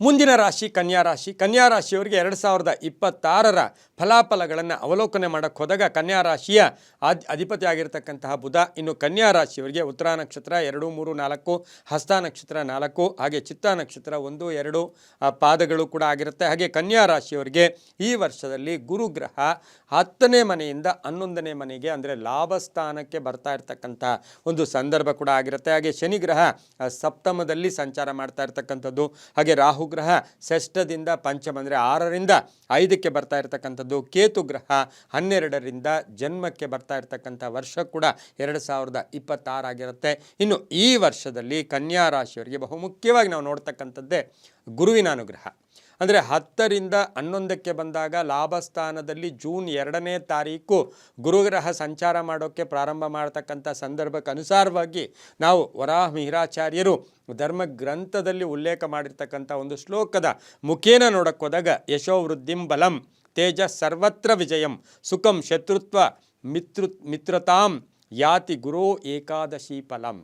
ಮುಂದಿನ ರಾಶಿ ಕನ್ಯಾ ರಾಶಿ. ಕನ್ಯಾ ರಾಶಿಯವರಿಗೆ ಎರಡು ಸಾವಿರದ ಇಪ್ಪತ್ತಾರರ ಫಲಾಫಲಗಳನ್ನು ಅವಲೋಕನೆ ಮಾಡೋಕ್ಕೆ ಹೋದಾಗ ಕನ್ಯಾ ರಾಶಿಯ ಅದ್ ಅಧಿಪತಿಯಾಗಿರ್ತಕ್ಕಂತಹ ಬುಧ ಇನ್ನು ಕನ್ಯಾ ರಾಶಿಯವರಿಗೆ ಉತ್ತರ ನಕ್ಷತ್ರ ಎರಡು, ಮೂರು, ನಾಲ್ಕು, ಹಸ್ತ ನಕ್ಷತ್ರ ನಾಲ್ಕು, ಹಾಗೆ ಚಿತ್ತ ನಕ್ಷತ್ರ ಒಂದು, ಎರಡು ಪಾದಗಳು ಕೂಡ ಆಗಿರುತ್ತೆ. ಹಾಗೆ ಕನ್ಯಾ ರಾಶಿಯವರಿಗೆ ಈ ವರ್ಷದಲ್ಲಿ ಗುರುಗ್ರಹ ಹತ್ತನೇ ಮನೆಯಿಂದ ಹನ್ನೊಂದನೇ ಮನೆಗೆ ಅಂದರೆ ಲಾಭಸ್ಥಾನಕ್ಕೆ ಬರ್ತಾ ಇರತಕ್ಕಂಥ ಒಂದು ಸಂದರ್ಭ ಕೂಡ ಆಗಿರುತ್ತೆ. ಹಾಗೆ ಶನಿಗ್ರಹ ಸಪ್ತಮದಲ್ಲಿ ಸಂಚಾರ ಮಾಡ್ತಾ ಇರ್ತಕ್ಕಂಥದ್ದು. ಹಾಗೆ ರಾಹುಗ್ರಹ ಷಷ್ಠದಿಂದ ಪಂಚಮ ಅಂದರೆ ಆರರಿಂದ ಐದಕ್ಕೆ ಬರ್ತಾ ಇರತಕ್ಕಂಥದ್ದು. ಕೇತು ಗ್ರಹ ಹನ್ನೆರಡರಿಂದ ಜನ್ಮಕ್ಕೆ ಬರ್ತಾ ಇರತಕ್ಕಂಥ ವರ್ಷ ಕೂಡ ಎರಡು ಸಾವಿರದ ಇಪ್ಪತ್ತಾರಾಗಿರುತ್ತೆ ಇನ್ನು ಈ ವರ್ಷದಲ್ಲಿ ಕನ್ಯಾ ರಾಶಿಯವರಿಗೆ ಬಹುಮುಖ್ಯವಾಗಿ ನಾವು ನೋಡ್ತಕ್ಕಂಥದ್ದೇ ಗುರುವಿನ ಅನುಗ್ರಹ. ಅಂದರೆ ಹತ್ತರಿಂದ ಹನ್ನೊಂದಕ್ಕೆ ಬಂದಾಗ ಲಾಭಸ್ಥಾನದಲ್ಲಿ ಜೂನ್ ಎರಡನೇ ತಾರೀಕು ಗುರುಗ್ರಹ ಸಂಚಾರ ಮಾಡೋಕ್ಕೆ ಪ್ರಾರಂಭ ಮಾಡತಕ್ಕಂಥ ಸಂದರ್ಭಕ್ಕೆ ಅನುಸಾರವಾಗಿ ನಾವು ವರಾಹ ಮಿಹಿರಾಚಾರ್ಯರು ಧರ್ಮ ಗ್ರಂಥದಲ್ಲಿ ಉಲ್ಲೇಖ ಮಾಡಿರ್ತಕ್ಕಂಥ ಒಂದು ಶ್ಲೋಕದ ಮುಖೇನ ನೋಡಕ್ಕೆ ಹೋದಾಗ, ಯಶೋ ವೃದ್ಧಿಂ ಬಲಂ ತೇಜ ಸರ್ವತ್ರ ವಿಜಯಂ ಸುಖಂ ಶತ್ರುತ್ವ ಮಿತೃ ಮಿತ್ರತಾಂ ಯಾತಿ ಗುರೋ ಏಕಾದಶಿ ಫಲಂ.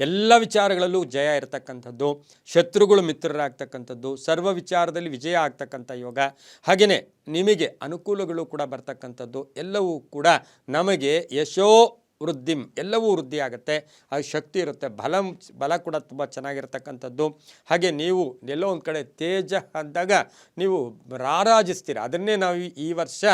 ಎಲ್ಲ ವಿಚಾರಗಳಲ್ಲೂ ಜಯ ಇರತಕ್ಕಂಥದ್ದು, ಶತ್ರುಗಳು ಮಿತ್ರರಾಗ್ತಕ್ಕಂಥದ್ದು, ಸರ್ವ ವಿಚಾರದಲ್ಲಿ ವಿಜಯ ಆಗ್ತಕ್ಕಂಥ ಯೋಗ. ಹಾಗೆಯೇ ನಿಮಗೆ ಅನುಕೂಲಗಳು ಕೂಡ ಬರ್ತಕ್ಕಂಥದ್ದು, ಎಲ್ಲವೂ ಕೂಡ ನಮಗೆ ಯಶೋ ವೃದ್ಧಿಂ, ಎಲ್ಲವೂ ವೃದ್ಧಿ ಆಗುತ್ತೆ. ಆ ಶಕ್ತಿ ಇರುತ್ತೆ, ಬಲ ಬಲ ಕೂಡ ತುಂಬ ಚೆನ್ನಾಗಿರ್ತಕ್ಕಂಥದ್ದು. ಹಾಗೆ ನೀವು ಎಲ್ಲೋ ಒಂದು ಕಡೆ ತೇಜ ಅಂದಾಗ ನೀವು ರಾರಾಜಿಸ್ತೀರ. ಅದನ್ನೇ ನಾವು ಈ- ವರ್ಷ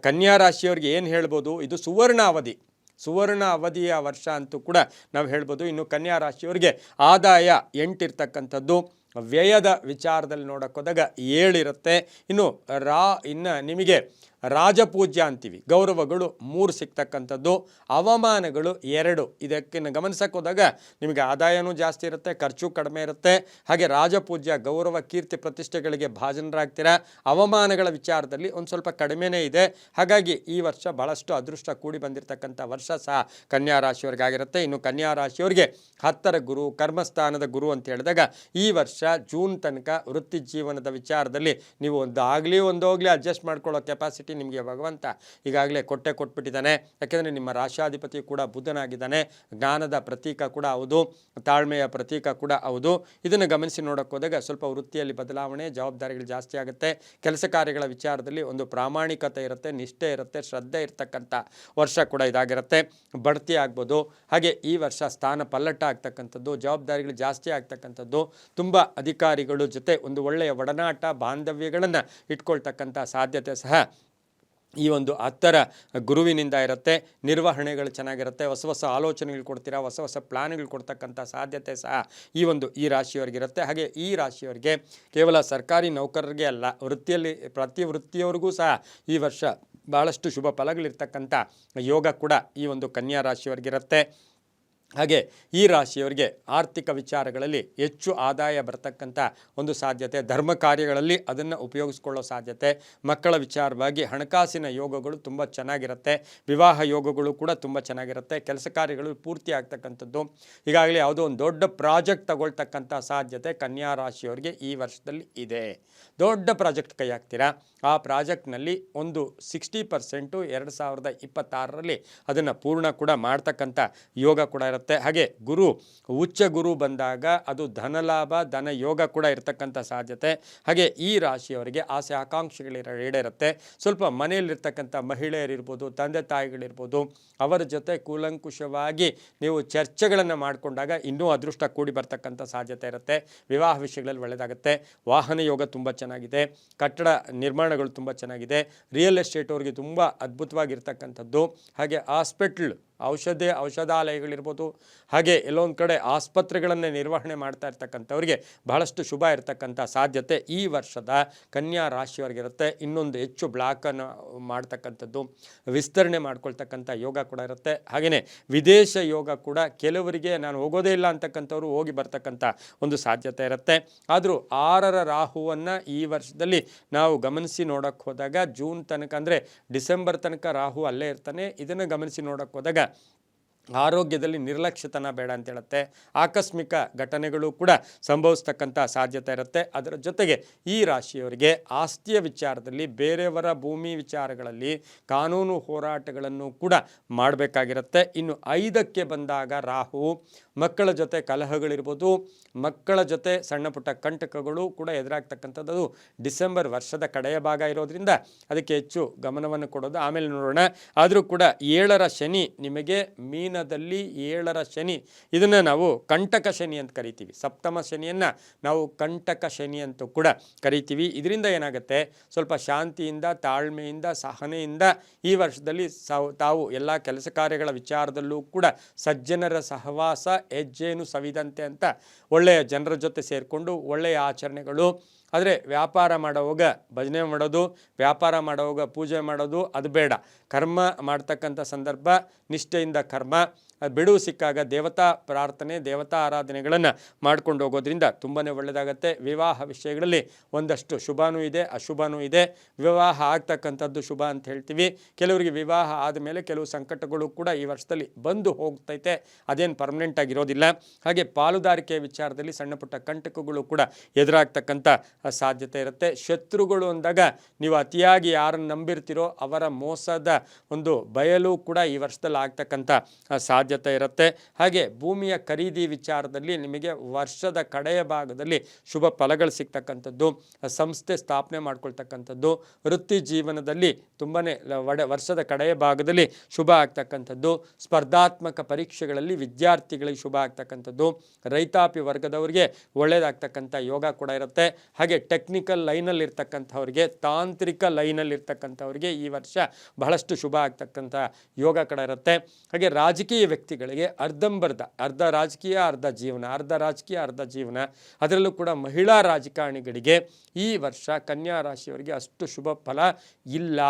ಕನ್ಯಾ ರಾಶಿಯವರಿಗೆ ಏನು ಹೇಳ್ಬೋದು? ಇದು ಸುವರ್ಣ ಅವಧಿ ಸುವರ್ಣ ಅವಧಿಯ ವರ್ಷ ಅಂತೂ ಕೂಡ ನಾವು ಹೇಳ್ಬೋದು. ಇನ್ನು ಕನ್ಯಾ ರಾಶಿಯವರಿಗೆ ಆದಾಯ ಎಂಟಿರ್ತಕ್ಕಂಥದ್ದು. ವ್ಯಯದ ವಿಚಾರದಲ್ಲಿ ನೋಡೋಕ್ಕೋದಾಗ ಏಳಿರುತ್ತೆ. ಇನ್ನು ರಾ, ಇನ್ನು ನಿಮಗೆ ರಾಜಪೂಜ್ಯ ಅಂತೀವಿ. ಗೌರವಗಳು ಮೂರು ಸಿಗ್ತಕ್ಕಂಥದ್ದು. ಅವಮಾನಗಳು ಎರಡು. ಇದಕ್ಕೆ ಗಮನಿಸಕ್ಕೆ ಹೋದಾಗ ನಿಮಗೆ ಆದಾಯನೂ ಜಾಸ್ತಿ ಇರುತ್ತೆ, ಖರ್ಚು ಕಡಿಮೆ ಇರುತ್ತೆ. ಹಾಗೆ ರಾಜಪೂಜ್ಯ ಗೌರವ, ಕೀರ್ತಿ, ಪ್ರತಿಷ್ಠೆಗಳಿಗೆ ಭಾಜನರಾಗ್ತೀರಾ? ಅವಮಾನಗಳ ವಿಚಾರದಲ್ಲಿ ಒಂದು ಸ್ವಲ್ಪ ಕಡಿಮೆನೇ ಇದೆ. ಹಾಗಾಗಿ ಈ ವರ್ಷ ಭಾಳಷ್ಟು ಅದೃಷ್ಟ ಕೂಡಿ ಬಂದಿರತಕ್ಕಂಥ ವರ್ಷ ಸಹ ಕನ್ಯಾ ರಾಶಿಯವರಿಗಾಗಿರುತ್ತೆ. ಇನ್ನು ಕನ್ಯಾ ರಾಶಿಯವರಿಗೆ ಹತ್ತರ ಗುರು, ಕರ್ಮಸ್ಥಾನದ ಗುರು ಅಂತ ಹೇಳಿದಾಗ ಈ ವರ್ಷ ಜೂನ್ ತನಕ ವೃತ್ತಿ ಜೀವನದ ವಿಚಾರದಲ್ಲಿ ನೀವು ಒಂದು ಆಗಲಿ ಅಡ್ಜಸ್ಟ್ ಮಾಡ್ಕೊಳ್ಳೋ ಕೆಪಾಸಿಟಿ ನಿಮಗೆ ಭಗವಂತ ಈಗಾಗಲೇ ಕೊಟ್ಟೆ ಕೊಟ್ಬಿಟ್ಟಿದ್ದಾನೆ. ಯಾಕೆಂದರೆ ನಿಮ್ಮ ರಾಷ್ಟ್ರಾಧಿಪತಿ ಕೂಡ ಬುಧನಾಗಿದ್ದಾನೆ ಜ್ಞಾನದ ಪ್ರತೀಕ ಕೂಡ ಹೌದು, ತಾಳ್ಮೆಯ ಪ್ರತೀಕ ಕೂಡ ಹೌದು. ಇದನ್ನು ಗಮನಿಸಿ ನೋಡೋಕೆ ಹೋದಾಗ ಸ್ವಲ್ಪ ವೃತ್ತಿಯಲ್ಲಿ ಬದಲಾವಣೆ, ಜವಾಬ್ದಾರಿಗಳು ಜಾಸ್ತಿ ಆಗುತ್ತೆ. ಕೆಲಸ ಕಾರ್ಯಗಳ ವಿಚಾರದಲ್ಲಿ ಒಂದು ಪ್ರಾಮಾಣಿಕತೆ ಇರುತ್ತೆ, ನಿಷ್ಠೆ ಇರುತ್ತೆ, ಶ್ರದ್ಧೆ ಇರತಕ್ಕಂಥ ವರ್ಷ ಕೂಡ ಇದಾಗಿರುತ್ತೆ. ಬಡ್ತಿ ಆಗ್ಬೋದು. ಹಾಗೆ ಈ ವರ್ಷ ಸ್ಥಾನ ಪಲ್ಲಟ ಆಗ್ತಕ್ಕಂಥದ್ದು, ಜವಾಬ್ದಾರಿಗಳು ಜಾಸ್ತಿ ಆಗ್ತಕ್ಕಂಥದ್ದು, ತುಂಬ ಅಧಿಕಾರಿಗಳು ಜೊತೆ ಒಂದು ಒಳ್ಳೆಯ ಒಡನಾಟ, ಬಾಂಧವ್ಯಗಳನ್ನು ಇಟ್ಕೊಳ್ತಕ್ಕಂಥ ಸಾಧ್ಯತೆ ಸಹ ಈ ಒಂದು ಹತ್ತರ ಗುರುವಿನಿಂದ ಇರುತ್ತೆ. ನಿರ್ವಹಣೆಗಳು ಚೆನ್ನಾಗಿರುತ್ತೆ. ಹೊಸ ಹೊಸ ಆಲೋಚನೆಗಳು ಕೊಡ್ತೀರಾ? ಹೊಸ ಹೊಸ ಪ್ಲ್ಯಾನ್ಗಳು ಕೊಡ್ತಕ್ಕಂಥ ಸಾಧ್ಯತೆ ಸಹ ಈ ಒಂದು ಈ ರಾಶಿಯವರಿಗಿರುತ್ತೆ ಹಾಗೆ ಈ ರಾಶಿಯವರಿಗೆ ಕೇವಲ ಸರ್ಕಾರಿ ನೌಕರರಿಗೆ ಅಲ್ಲ, ವೃತ್ತಿಯಲ್ಲಿ ಪ್ರತಿ ವೃತ್ತಿಯವರಿಗೂ ಸಹ ಈ ವರ್ಷ ಭಾಳಷ್ಟು ಶುಭ ಫಲಗಳಿರ್ತಕ್ಕಂಥ ಯೋಗ ಕೂಡ ಈ ಒಂದು ಕನ್ಯಾ ರಾಶಿಯವರಿಗಿರುತ್ತೆ ಹಾಗೆ ಈ ರಾಶಿಯವರಿಗೆ ಆರ್ಥಿಕ ವಿಚಾರಗಳಲ್ಲಿ ಹೆಚ್ಚು ಆದಾಯ ಬರತಕ್ಕಂಥ ಒಂದು ಸಾಧ್ಯತೆ. ಧರ್ಮ ಕಾರ್ಯಗಳಲ್ಲಿ ಅದನ್ನು ಉಪಯೋಗಿಸ್ಕೊಳ್ಳೋ ಸಾಧ್ಯತೆ. ಮಕ್ಕಳ ವಿಚಾರವಾಗಿ ಹಣಕಾಸಿನ ಯೋಗಗಳು ತುಂಬ ಚೆನ್ನಾಗಿರುತ್ತೆ. ವಿವಾಹ ಯೋಗಗಳು ಕೂಡ ತುಂಬ ಚೆನ್ನಾಗಿರುತ್ತೆ. ಕೆಲಸ ಕಾರ್ಯಗಳು ಪೂರ್ತಿ ಆಗ್ತಕ್ಕಂಥದ್ದು. ಈಗಾಗಲೇ ಯಾವುದೋ ಒಂದು ದೊಡ್ಡ ಪ್ರಾಜೆಕ್ಟ್ ತಗೊಳ್ತಕ್ಕಂಥ ಸಾಧ್ಯತೆ ಕನ್ಯಾ ರಾಶಿಯವರಿಗೆ ಈ ವರ್ಷದಲ್ಲಿ ಇದೆ. ದೊಡ್ಡ ಪ್ರಾಜೆಕ್ಟ್ ಕೈ ಹಾಕ್ತೀರಾ? ಆ ಪ್ರಾಜೆಕ್ಟ್ನಲ್ಲಿ ಒಂದು ಸಿಕ್ಸ್ಟಿ ಪರ್ಸೆಂಟು ಎರಡು ಸಾವಿರದ ಇಪ್ಪತ್ತಾರರಲ್ಲಿ ಅದನ್ನು ಪೂರ್ಣ ಕೂಡ ಮಾಡ್ತಕ್ಕಂಥ ಯೋಗ ಕೂಡ ಇರುತ್ತೆ. ಹಾಗೆ ಗುರು, ಉಚ್ಚ ಗುರು ಬಂದಾಗ ಅದು ಧನಲಾಭ ಧನ ಯೋಗ ಕೂಡ ಇರತಕ್ಕಂಥ ಸಾಧ್ಯತೆ. ಹಾಗೆ ಈ ರಾಶಿಯವರಿಗೆ ಆಸೆ ಆಕಾಂಕ್ಷೆಗಳಿರೋ ಈಡೇರುತ್ತೆ. ಸ್ವಲ್ಪ ಮನೆಯಲ್ಲಿರ್ತಕ್ಕಂಥ ಮಹಿಳೆಯರಿರ್ಬೋದು, ತಂದೆ ತಾಯಿಗಳಿರ್ಬೋದು, ಅವರ ಜೊತೆ ಕೂಲಂಕುಷವಾಗಿ ನೀವು ಚರ್ಚೆಗಳನ್ನು ಮಾಡಿಕೊಂಡಾಗ ಇನ್ನೂ ಅದೃಷ್ಟ ಕೂಡಿ ಬರ್ತಕ್ಕಂಥ ಸಾಧ್ಯತೆ ಇರುತ್ತೆ. ವಿವಾಹ ವಿಷಯಗಳಲ್ಲಿ ಒಳ್ಳೆಯದಾಗುತ್ತೆ ವಾಹನ ಯೋಗ ತುಂಬ ಚೆನ್ನಾಗಿದೆ. ಕಟ್ಟಡ ನಿರ್ಮಾಣಗಳು ತುಂಬ ಚೆನ್ನಾಗಿದೆ. ರಿಯಲ್ ಎಸ್ಟೇಟ್ ಅವ್ರಿಗೆ ತುಂಬ ಅದ್ಭುತವಾಗಿರ್ತಕ್ಕಂಥದ್ದು. ಹಾಗೆ ಹಾಸ್ಪಿಟ್ಲ್ ಔಷಧಿ, ಔಷಧಾಲಯಗಳಿರ್ಬೋದು, ಹಾಗೆ ಎಲ್ಲೊಂದು ಕಡೆ ಆಸ್ಪತ್ರೆಗಳನ್ನೇ ನಿರ್ವಹಣೆ ಮಾಡ್ತಾ ಇರ್ತಕ್ಕಂಥವ್ರಿಗೆ ಬಹಳಷ್ಟು ಶುಭ ಇರತಕ್ಕಂಥ ಸಾಧ್ಯತೆ ಈ ವರ್ಷದ ಕನ್ಯಾ ರಾಶಿಯವರಿಗಿರುತ್ತೆ. ಇನ್ನೊಂದು ಹೆಚ್ಚು ಬ್ಲಾಕನ್ನು ಮಾಡ್ತಕ್ಕಂಥದ್ದು, ವಿಸ್ತರಣೆ ಮಾಡ್ಕೊಳ್ತಕ್ಕಂಥ ಯೋಗ ಕೂಡ ಇರುತ್ತೆ. ಹಾಗೆಯೇ ವಿದೇಶ ಯೋಗ ಕೂಡ ಕೆಲವರಿಗೆ ನಾನು ಹೋಗೋದೇ ಇಲ್ಲ ಅಂತಕ್ಕಂಥವ್ರು ಹೋಗಿ ಬರ್ತಕ್ಕಂಥ ಒಂದು ಸಾಧ್ಯತೆ ಇರುತ್ತೆ. ಆದರೂ ಆರರ ರಾಹುವನ್ನು ಈ ವರ್ಷದಲ್ಲಿ ನಾವು ಗಮನಿಸಿ ನೋಡೋಕ್ಕೆ ಹೋದಾಗ ಜೂನ್ ತನಕ ಅಂದರೆ ಡಿಸೆಂಬರ್ ತನಕ ರಾಹು ಅಲ್ಲೇ ಇರ್ತಾನೆ. ಇದನ್ನು ಗಮನಿಸಿ ನೋಡೋಕ್ಕೆ ಹೋದಾಗ ಆರೋಗ್ಯದಲ್ಲಿ ನಿರ್ಲಕ್ಷ್ಯತನ ಬೇಡ ಅಂತ ಹೇಳುತ್ತೆ. ಆಕಸ್ಮಿಕ ಘಟನೆಗಳು ಕೂಡ ಸಂಭವಿಸ್ತಕ್ಕಂಥ ಸಾಧ್ಯತೆ ಇರುತ್ತೆ. ಅದರ ಜೊತೆಗೆ ಈ ರಾಶಿಯವರಿಗೆ ಆಸ್ತಿಯ ವಿಚಾರದಲ್ಲಿ, ಬೇರೆಯವರ ಭೂಮಿ ವಿಚಾರಗಳಲ್ಲಿ ಕಾನೂನು ಹೋರಾಟಗಳನ್ನು ಕೂಡ ಮಾಡಬೇಕಾಗಿರುತ್ತೆ. ಇನ್ನು ಐದಕ್ಕೆ ಬಂದಾಗ ರಾಹು ಮಕ್ಕಳ ಜೊತೆ ಕಲಹಗಳಿರ್ಬೋದು, ಮಕ್ಕಳ ಜೊತೆ ಸಣ್ಣ ಪುಟ್ಟ ಕಂಟಕಗಳು ಕೂಡ ಎದುರಾಗ್ತಕ್ಕಂಥದ್ದು ಡಿಸೆಂಬರ್ ವರ್ಷದ ಕಡೆಯ ಭಾಗ ಇರೋದ್ರಿಂದ ಅದಕ್ಕೆ ಹೆಚ್ಚು ಗಮನವನ್ನು ಕೊಡೋದು. ಆಮೇಲೆ ನೋಡೋಣ, ಆದರೂ ಕೂಡ ಏಳರ ಶನಿ ನಿಮಗೆ ಮೀನದಲ್ಲಿ ಏಳರ ಶನಿ. ಇದನ್ನು ನಾವು ಕಂಟಕ ಶನಿ ಅಂತ ಕರಿತೀವಿ. ಸಪ್ತಮ ಶನಿಯನ್ನು ನಾವು ಕಂಟಕ ಶನಿ ಅಂತ ಕೂಡ ಕರಿತೀವಿ. ಇದರಿಂದ ಏನಾಗುತ್ತೆ, ಸ್ವಲ್ಪ ಶಾಂತಿಯಿಂದ, ತಾಳ್ಮೆಯಿಂದ, ಸಹನೆಯಿಂದ ಈ ವರ್ಷದಲ್ಲಿ ತಾವು ಎಲ್ಲ ಕೆಲಸ ಕಾರ್ಯಗಳ ವಿಚಾರದಲ್ಲೂ ಕೂಡ ಸಜ್ಜನರ ಸಹವಾಸ ಹೆಜ್ಜೆಯನ್ನು ಸವಿದಂತೆ ಅಂತ ಒಳ್ಳೆಯ ಜನರ ಜೊತೆ ಸೇರಿಕೊಂಡು ಒಳ್ಳೆಯ ಆಚರಣೆಗಳು. ಆದರೆ ವ್ಯಾಪಾರ ಮಾಡೋವಾಗ ಭಜನೆ ಮಾಡೋದು, ವ್ಯಾಪಾರ ಮಾಡೋವಾಗ ಪೂಜೆ ಮಾಡೋದು ಅದು ಬೇಡ. ಕರ್ಮ ಮಾಡ್ತಕ್ಕಂಥ ಸಂದರ್ಭ ನಿಷ್ಠೆಯಿಂದ ಕರ್ಮ. ಬಿಡುವು ಸಿಕ್ಕಾಗ ದೇವತಾ ಪ್ರಾರ್ಥನೆ ದೇವತಾ ಆರಾಧನೆಗಳನ್ನು ಮಾಡ್ಕೊಂಡು ಹೋಗೋದ್ರಿಂದ ತುಂಬಾ ಒಳ್ಳೆಯದಾಗತ್ತೆ ವಿವಾಹ ವಿಷಯಗಳಲ್ಲಿ ಒಂದಷ್ಟು ಶುಭನೂ ಇದೆ ಅಶುಭನೂ ಇದೆ. ವಿವಾಹ ಆಗ್ತಕ್ಕಂಥದ್ದು ಶುಭ ಅಂತ ಹೇಳ್ತೀವಿ. ಕೆಲವರಿಗೆ ವಿವಾಹ ಆದಮೇಲೆ ಕೆಲವು ಸಂಕಟಗಳು ಕೂಡ ಈ ವರ್ಷದಲ್ಲಿ ಬಂದು ಹೋಗ್ತೈತೆ. ಅದೇನು ಪರ್ಮನೆಂಟ್ ಆಗಿರೋದಿಲ್ಲ. ಹಾಗೆ ಪಾಲುದಾರಿಕೆಯ ವಿಚಾರದಲ್ಲಿ ಸಣ್ಣ ಪುಟ್ಟ ಕಂಟಕಗಳು ಕೂಡ ಎದುರಾಗ್ತಕ್ಕಂಥ ಸಾಧ್ಯತೆ ಇರುತ್ತೆ. ಶತ್ರುಗಳು ಅಂದಾಗ ನೀವು ಅತಿಯಾಗಿ ಯಾರನ್ನು ನಂಬಿರ್ತೀರೋ ಅವರ ಮೋಸದ ಒಂದು ಬಯಲು ಕೂಡ ಈ ವರ್ಷದಲ್ಲಿ ಆಗ್ತಕ್ಕಂಥ ಆ, ಸಾಧ್ಯತೆ ಇರುತ್ತೆ. ಹಾಗೆ ಭೂಮಿಯ ಖರೀದಿ ವಿಚಾರದಲ್ಲಿ ನಿಮಗೆ ವರ್ಷದ ಕಡೆಯ ಭಾಗದಲ್ಲಿ ಶುಭ ಫಲಗಳು ಸಿಗ್ತಕ್ಕಂಥದ್ದು, ಸಂಸ್ಥೆ ಸ್ಥಾಪನೆ ಮಾಡ್ಕೊಳ್ತಕ್ಕಂಥದ್ದು, ವೃತ್ತಿ ಜೀವನದಲ್ಲಿ ತುಂಬಾ ಒಡೆ ವರ್ಷದ ಕಡೆಯ ಭಾಗದಲ್ಲಿ ಶುಭ ಆಗ್ತಕ್ಕಂಥದ್ದು, ಸ್ಪರ್ಧಾತ್ಮಕ ಪರೀಕ್ಷೆಗಳಲ್ಲಿ ವಿದ್ಯಾರ್ಥಿಗಳಿಗೆ ಶುಭ ಆಗ್ತಕ್ಕಂಥದ್ದು, ರೈತಾಪಿ ವರ್ಗದವರಿಗೆ ಒಳ್ಳೆಯದಾಗ್ತಕ್ಕಂಥ ಯೋಗ ಕೂಡ ಇರುತ್ತೆ. ಹಾಗೆ ಟೆಕ್ನಿಕಲ್ ಲೈನಲ್ಲಿ ಇರ್ತಕ್ಕಂಥವ್ರಿಗೆ ತಾಂತ್ರಿಕ ಲೈನಲ್ಲಿ ಇರ್ತಕ್ಕಂಥವ್ರಿಗೆ ಈ ವರ್ಷ ಬಹಳಷ್ಟು ಶುಭ ಆಗ್ತಕ್ಕಂಥ ಯೋಗ ಕೂಡ ಇರುತ್ತೆ. ಹಾಗೆ ರಾಜಕೀಯ ವ್ಯಕ್ತಿಗಳಿಗೆ ಅರ್ಧಂಬರ್ಧ, ಅರ್ಧ ರಾಜಕೀಯ, ಅರ್ಧ ಜೀವನ, ಅರ್ಧ ರಾಜಕೀಯ, ಅರ್ಧ ಜೀವನ, ಅದರಲ್ಲೂ ಕೂಡ ಮಹಿಳಾ ರಾಜಕಾರಣಿಗಳಿಗೆ ಈ ವರ್ಷ ಕನ್ಯಾ ರಾಶಿಯವರಿಗೆ ಅಷ್ಟು ಶುಭ ಫಲ ಇಲ್ಲ.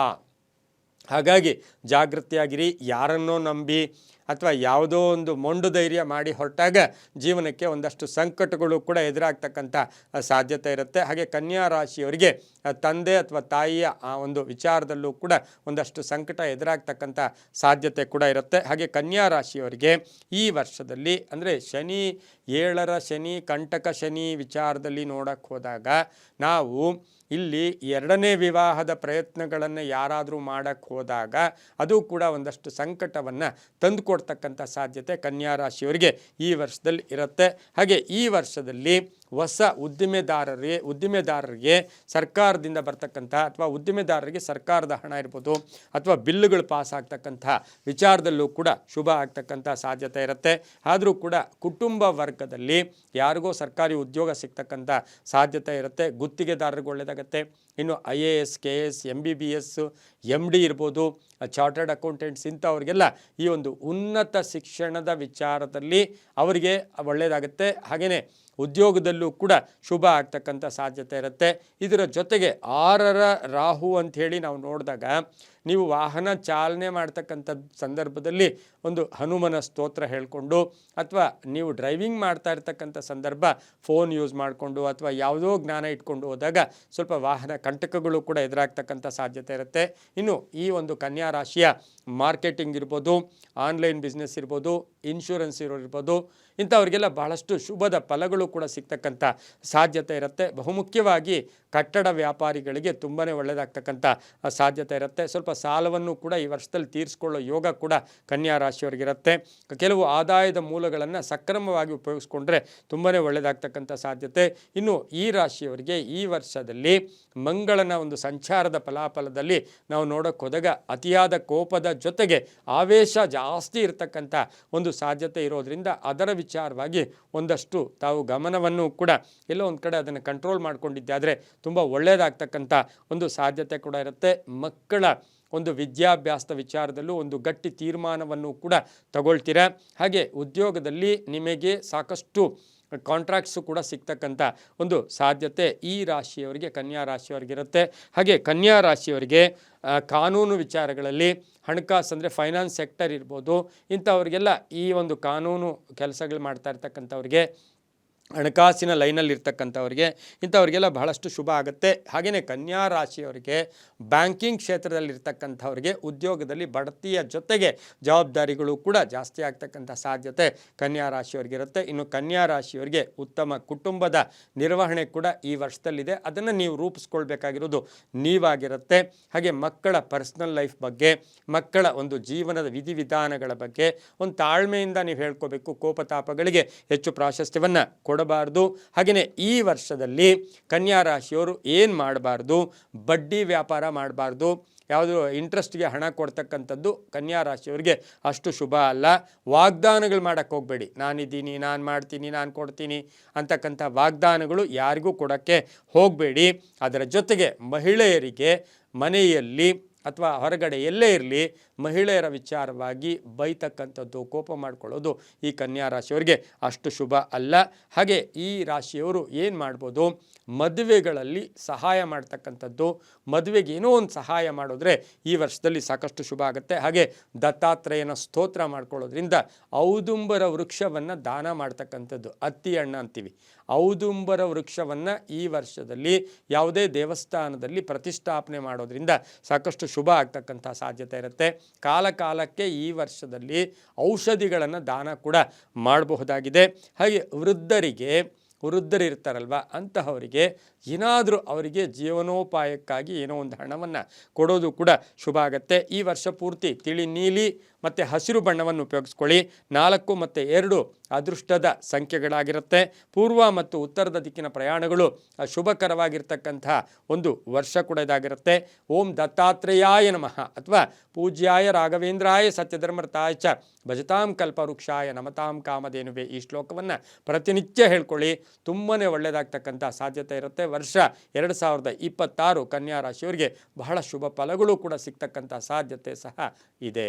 ಹಾಗಾಗಿ ಜಾಗೃತಿಯಾಗಿರಿ, ಯಾರನ್ನೋ ನಂಬಿ ಅಥವಾ ಯಾವುದೋ ಒಂದು ಮೊಂಡು ಧೈರ್ಯ ಮಾಡಿ ಹೊರಟಾಗ ಜೀವನಕ್ಕೆ ಒಂದಷ್ಟು ಸಂಕಟಗಳು ಕೂಡ ಎದುರಾಗ್ತಕ್ಕಂಥ ಸಾಧ್ಯತೆ ಇರುತ್ತೆ. ಹಾಗೆ ಕನ್ಯಾ ರಾಶಿಯವರಿಗೆ ತಂದೆ ಅಥವಾ ತಾಯಿಯ ಆ ಒಂದು ವಿಚಾರದಲ್ಲೂ ಕೂಡ ಒಂದಷ್ಟು ಸಂಕಟ ಎದುರಾಗ್ತಕ್ಕಂಥ ಸಾಧ್ಯತೆ ಕೂಡ ಇರುತ್ತೆ. ಹಾಗೆ ಕನ್ಯಾ ರಾಶಿಯವರಿಗೆ ಈ ವರ್ಷದಲ್ಲಿ, ಅಂದರೆ ಶನಿ ಏಳರ ಶನಿ, ಕಂಟಕ ಶನಿ ವಿಚಾರದಲ್ಲಿ ನೋಡಕ್ಕೆ ಹೋದಾಗ ನಾವು ಇಲ್ಲಿ ಎರಡನೇ ವಿವಾಹದ ಪ್ರಯತ್ನಗಳನ್ನು ಯಾರಾದರೂ ಮಾಡಕ್ಕೆ ಹೋದಾಗ ಅದು ಕೂಡ ಒಂದಷ್ಟು ಸಂಕಟವನ್ನು ತಂದುಕೊಡ್ತಕ್ಕಂಥ ಸಾಧ್ಯತೆ ಕನ್ಯಾ ರಾಶಿಯವರಿಗೆ ಈ ವರ್ಷದಲ್ಲಿ ಇರುತ್ತೆ. ಹಾಗೆ ಈ ವರ್ಷದಲ್ಲಿ ಹೊಸ ಉದ್ದಿಮೆದಾರರಿಗೆ ಉದ್ದಿಮೆದಾರರಿಗೆ ಸರ್ಕಾರದಿಂದ ಬರ್ತಕ್ಕಂಥ ಅಥವಾ ಉದ್ದಿಮೆದಾರರಿಗೆ ಸರ್ಕಾರದ ಹಣ ಇರ್ಬೋದು ಅಥವಾ ಬಿಲ್ಲುಗಳು ಪಾಸ್ ಆಗ್ತಕ್ಕಂಥ ವಿಚಾರದಲ್ಲೂ ಕೂಡ ಶುಭ ಆಗ್ತಕ್ಕಂಥ ಸಾಧ್ಯತೆ ಇರುತ್ತೆ. ಆದರೂ ಕೂಡ ಕುಟುಂಬ ವರ್ಗದಲ್ಲಿ ಯಾರಿಗೋ ಸರ್ಕಾರಿ ಉದ್ಯೋಗ ಸಿಗ್ತಕ್ಕಂಥ ಸಾಧ್ಯತೆ ಇರುತ್ತೆ. ಗುತ್ತಿಗೆದಾರರಿಗೆ ಒಳ್ಳೆಯದಾಗತ್ತೆ. ಇನ್ನು I A S, K S M B B S M D ಇರ್ಬೋದು, ಚಾರ್ಟರ್ಡ್ ಅಕೌಂಟೆಂಟ್ಸ್ ಇಂಥವ್ರಿಗೆಲ್ಲ ಈ ಒಂದು ಉನ್ನತ ಶಿಕ್ಷಣದ ವಿಚಾರದಲ್ಲಿ ಅವರಿಗೆ ಒಳ್ಳೆಯದಾಗುತ್ತೆ. ಹಾಗೆಯೇ ಉದ್ಯೋಗದಲ್ಲೂ ಕೂಡ ಶುಭ ಆಗ್ತಕ್ಕಂಥ ಸಾಧ್ಯತೆ ಇರುತ್ತೆ. ಇದರ ಜೊತೆಗೆ ಆರರ ರಾಹು ಅಂಥೇಳಿ ನಾವು ನೋಡಿದಾಗ ನೀವು ವಾಹನ ಚಾಲನೆ ಮಾಡ್ತಕ್ಕಂಥ ಸಂದರ್ಭದಲ್ಲಿ ಒಂದು ಹನುಮನ ಸ್ತೋತ್ರ ಹೇಳಿಕೊಂಡು ಅಥವಾ ನೀವು ಡ್ರೈವಿಂಗ್ ಮಾಡ್ತಾ ಇರ್ತಕ್ಕಂಥ ಸಂದರ್ಭ ಫೋನ್ ಯೂಸ್ ಮಾಡಿಕೊಂಡು ಅಥವಾ ಯಾವುದೋ ಜ್ಞಾನ ಇಟ್ಕೊಂಡು ಹೋದಾಗ ಸ್ವಲ್ಪ ವಾಹನ ಕಂಟಕಗಳು ಕೂಡ ಎದುರಾಗ್ತಕ್ಕಂಥ ಸಾಧ್ಯತೆ ಇರುತ್ತೆ. ಇನ್ನು ಈ ಒಂದು ಕನ್ಯಾ ರಾಶಿಯ ಮಾರ್ಕೆಟಿಂಗ್ ಇರ್ಬೋದು, ಆನ್ಲೈನ್ ಬಿಸ್ನೆಸ್ ಇರ್ಬೋದು, ಇನ್ಶೂರೆನ್ಸ್ ಇರೋರಿರ್ಬೋದು ಇಂಥವ್ರಿಗೆಲ್ಲ ಬಹಳಷ್ಟು ಶುಭದ ಫಲಗಳು ಕೂಡ ಸಿಗ್ತಕ್ಕಂಥ ಸಾಧ್ಯತೆ ಇರುತ್ತೆ. ಬಹುಮುಖ್ಯವಾಗಿ ಕಟ್ಟಡ ವ್ಯಾಪಾರಿಗಳಿಗೆ ತುಂಬಾ ಒಳ್ಳೆಯದಾಗ್ತಕ್ಕಂಥ ಸಾಧ್ಯತೆ ಇರುತ್ತೆ. ಸ್ವಲ್ಪ ಸಾಲವನ್ನು ಕೂಡ ಈ ವರ್ಷದಲ್ಲಿ ತೀರಿಸ್ಕೊಳ್ಳೋ ಯೋಗ ಕೂಡ ಕನ್ಯಾ ರಾಶಿಯವರಿಗಿರುತ್ತೆ ಕೆಲವು ಆದಾಯದ ಮೂಲಗಳನ್ನು ಸಕ್ರಮವಾಗಿ ಉಪಯೋಗಿಸ್ಕೊಂಡ್ರೆ ತುಂಬಾ ಒಳ್ಳೆಯದಾಗ್ತಕ್ಕಂಥ ಸಾಧ್ಯತೆ. ಇನ್ನು ಈ ರಾಶಿಯವರಿಗೆ ಈ ವರ್ಷದಲ್ಲಿ ಮಂಗಳನ ಒಂದು ಸಂಚಾರದ ಫಲಾಫಲದಲ್ಲಿ ನಾವು ನೋಡೋಕೆ ಹೋದಾಗ ಅತಿಯಾದ ಕೋಪದ ಜೊತೆಗೆ ಆವೇಶ ಜಾಸ್ತಿ ಇರತಕ್ಕಂಥ ಒಂದು ಸಾಧ್ಯತೆ ಇರೋದರಿಂದ ಅದರ ವಿಚಾರವಾಗಿ ಒಂದಷ್ಟು ತಾವು ಗಮನವನ್ನು ಕೂಡ ಎಲ್ಲೋ ಒಂದು ಕಡೆ ಅದನ್ನು ಕಂಟ್ರೋಲ್ ಮಾಡಿಕೊಂಡಿದ್ದಾದರೆ ತುಂಬ ಒಳ್ಳೆಯದಾಗ್ತಕ್ಕಂಥ ಒಂದು ಸಾಧ್ಯತೆ ಕೂಡ ಇರುತ್ತೆ. ಮಕ್ಕಳ ಒಂದು ವಿದ್ಯಾಭ್ಯಾಸದ ವಿಚಾರದಲ್ಲೂ ಒಂದು ಗಟ್ಟಿ ತೀರ್ಮಾನವನ್ನು ಕೂಡ ತಗೊಳ್ತೀರಾ? ಹಾಗೆ ಉದ್ಯೋಗದಲ್ಲಿ ನಿಮಗೆ ಸಾಕಷ್ಟು ಕಾಂಟ್ರಾಕ್ಟ್ಸು ಕೂಡ ಸಿಗ್ತಕ್ಕಂಥ ಒಂದು ಸಾಧ್ಯತೆ ಈ ರಾಶಿಯವರಿಗೆ, ಕನ್ಯಾ ರಾಶಿಯವರಿಗಿರುತ್ತೆ ಹಾಗೆ ಕನ್ಯಾ ರಾಶಿಯವರಿಗೆ ಕಾನೂನು ವಿಚಾರಗಳಲ್ಲಿ ಹಣಕಾಸು ಅಂದರೆ ಫೈನಾನ್ಸ್ ಸೆಕ್ಟರ್ ಇರ್ಬೋದು, ಇಂಥವ್ರಿಗೆಲ್ಲ ಈ ಒಂದು ಕಾನೂನು ಕೆಲಸಗಳು ಮಾಡ್ತಾ ಇರ್ತಕ್ಕಂಥವ್ರಿಗೆ ಹಣಕಾಸಿನ ಲೈನಲ್ಲಿರ್ತಕ್ಕಂಥವ್ರಿಗೆ ಇಂಥವ್ರಿಗೆಲ್ಲ ಬಹಳಷ್ಟು ಶುಭ ಆಗುತ್ತೆ. ಹಾಗೆಯೇ ಕನ್ಯಾ ರಾಶಿಯವರಿಗೆ ಬ್ಯಾಂಕಿಂಗ್ ಕ್ಷೇತ್ರದಲ್ಲಿರ್ತಕ್ಕಂಥವ್ರಿಗೆ ಉದ್ಯೋಗದಲ್ಲಿ ಬಡತಿಯ ಜೊತೆಗೆ ಜವಾಬ್ದಾರಿಗಳು ಕೂಡ ಜಾಸ್ತಿ ಆಗ್ತಕ್ಕಂಥ ಸಾಧ್ಯತೆ ಕನ್ಯಾ ರಾಶಿಯವರಿಗಿರುತ್ತೆ ಇನ್ನು ಕನ್ಯಾ ರಾಶಿಯವರಿಗೆ ಉತ್ತಮ ಕುಟುಂಬದ ನಿರ್ವಹಣೆ ಕೂಡ ಈ ವರ್ಷದಲ್ಲಿದೆ. ಅದನ್ನು ನೀವು ರೂಪಿಸ್ಕೊಳ್ಬೇಕಾಗಿರೋದು ನೀವಾಗಿರುತ್ತೆ. ಹಾಗೆ ಮಕ್ಕಳ ಪರ್ಸ್ನಲ್ ಲೈಫ್ ಬಗ್ಗೆ, ಮಕ್ಕಳ ಒಂದು ಜೀವನದ ವಿಧಿವಿಧಾನಗಳ ಬಗ್ಗೆ ಒಂದು ತಾಳ್ಮೆಯಿಂದ ನೀವು ಹೇಳ್ಕೋಬೇಕು. ಕೋಪತಾಪಗಳಿಗೆ ಹೆಚ್ಚು ಪ್ರಾಶಸ್ತ್ಯವನ್ನು ಕೊಡಬಾರ್ದು ಹಾಗೆಯೇ ಈ ವರ್ಷದಲ್ಲಿ ಕನ್ಯಾ ರಾಶಿಯವರು ಏನು ಮಾಡಬಾರ್ದು? ಬಡ್ಡಿ ವ್ಯಾಪಾರ ಮಾಡಬಾರ್ದು. ಯಾವುದು ಇಂಟ್ರೆಸ್ಟ್ಗೆ ಹಣ ಕೊಡ್ತಕ್ಕಂಥದ್ದು ಕನ್ಯಾ ರಾಶಿಯವರಿಗೆ ಅಷ್ಟು ಶುಭ ಅಲ್ಲ. ವಾಗ್ದಾನಗಳು ಮಾಡೋಕ್ಕೆ ಹೋಗಬೇಡಿ. ನಾನಿದ್ದೀನಿ, ನಾನು ಮಾಡ್ತೀನಿ, ನಾನು ಕೊಡ್ತೀನಿ ಅಂತಕ್ಕಂಥ ವಾಗ್ದಾನಗಳು ಯಾರಿಗೂ ಕೊಡೋಕ್ಕೆ ಹೋಗಬೇಡಿ. ಅದರ ಜೊತೆಗೆ ಮಹಿಳೆಯರಿಗೆ ಮನೆಯಲ್ಲಿ ಅಥವಾ ಹೊರಗಡೆ ಎಲ್ಲೇ ಇರಲಿ ಮಹಿಳೆಯರ ವಿಚಾರವಾಗಿ ಬೈತಕ್ಕಂಥದ್ದು ಕೋಪ ಮಾಡಿಕೊಳ್ಳೋದು ಈ ಕನ್ಯಾ ರಾಶಿಯವರಿಗೆ ಅಷ್ಟು ಶುಭ ಅಲ್ಲ. ಹಾಗೆ ಈ ರಾಶಿಯವರು ಏನು ಮಾಡ್ಬೋದು? ಮದುವೆಗಳಲ್ಲಿ ಸಹಾಯ ಮಾಡ್ತಕ್ಕಂಥದ್ದು, ಮದುವೆಗೆ ಏನೋ ಒಂದು ಸಹಾಯ ಮಾಡಿದ್ರೆ ಈ ವರ್ಷದಲ್ಲಿ ಸಾಕಷ್ಟು ಶುಭ ಆಗುತ್ತೆ. ಹಾಗೆ ದತ್ತಾತ್ರೇಯನ ಸ್ತೋತ್ರ ಮಾಡ್ಕೊಳ್ಳೋದ್ರಿಂದ ಔದುಂಬರ ವೃಕ್ಷವನ್ನು ದಾನ ಮಾಡ್ತಕ್ಕಂಥದ್ದು, ಅತ್ತಿ ಅಣ್ಣ ಅಂತೀವಿ. ಔದುಂಬರ ವೃಕ್ಷವನ್ನು ಈ ವರ್ಷದಲ್ಲಿ ಯಾವುದೇ ದೇವಸ್ಥಾನದಲ್ಲಿ ಪ್ರತಿಷ್ಠಾಪನೆ ಮಾಡೋದ್ರಿಂದ ಸಾಕಷ್ಟು ಶುಭ ಆಗ್ತಕ್ಕಂಥ ಸಾಧ್ಯತೆ ಇರುತ್ತೆ. ಕಾಲ ಕಾಲಕ್ಕೆ ಈ ವರ್ಷದಲ್ಲಿ ಔಷಧಿಗಳನ್ನು ದಾನ ಕೂಡ ಮಾಡಬಹುದಾಗಿದೆ. ಹಾಗೆ ವೃದ್ಧರಿಗೆ, ವೃದ್ಧರಿರ್ತಾರಲ್ವ, ಅಂತಹವರಿಗೆ ಏನಾದರೂ ಅವರಿಗೆ ಜೀವನೋಪಾಯಕ್ಕಾಗಿ ಏನೋ ಒಂದು ಹಣವನ್ನು ಕೊಡೋದು ಕೂಡ ಶುಭ ಆಗುತ್ತೆ. ಈ ವರ್ಷ ಪೂರ್ತಿ ತಿಳಿ ನೀಲಿ ಮತ್ತು ಹಸಿರು ಬಣ್ಣವನ್ನು ಉಪಯೋಗಿಸ್ಕೊಳ್ಳಿ. ನಾಲ್ಕು ಮತ್ತು ಎರಡು ಅದೃಷ್ಟದ ಸಂಖ್ಯೆಗಳಾಗಿರುತ್ತೆ. ಪೂರ್ವ ಮತ್ತು ಉತ್ತರದ ದಿಕ್ಕಿನ ಪ್ರಯಾಣಗಳು ಶುಭಕರವಾಗಿರ್ತಕ್ಕಂಥ ಒಂದು ವರ್ಷ ಕೂಡ ಇದಾಗಿರುತ್ತೆ. ಓಂ ದತ್ತಾತ್ರೇಯಾಯ ನಮಃ ಅಥವಾ ಪೂಜ್ಯಾಯ ರಾಘವೇಂದ್ರಾಯ ಸತ್ಯಧರ್ಮರ್ಥಾಯ ಚ ಭಜತಾಂ ಕಲ್ಪವೃಕ್ಷಾಯ ನಮತಾಂ ಕಾಮಧೇನುವೆ ಈ ಶ್ಲೋಕವನ್ನು ಪ್ರತಿನಿತ್ಯ ಹೇಳ್ಕೊಳ್ಳಿ. ತುಂಬಾ ಒಳ್ಳೆಯದಾಗ್ತಕ್ಕಂಥ ಸಾಧ್ಯತೆ ಇರುತ್ತೆ. ವರ್ಷ ಎರಡು ಸಾವಿರದ ಇಪ್ಪತ್ತಾರು ಕನ್ಯಾ ರಾಶಿಯವರಿಗೆ ಬಹಳ ಶುಭ ಫಲಗಳು ಕೂಡ ಸಿಗ್ತಕ್ಕಂಥ ಸಾಧ್ಯತೆ ಸಹ ಇದೆ.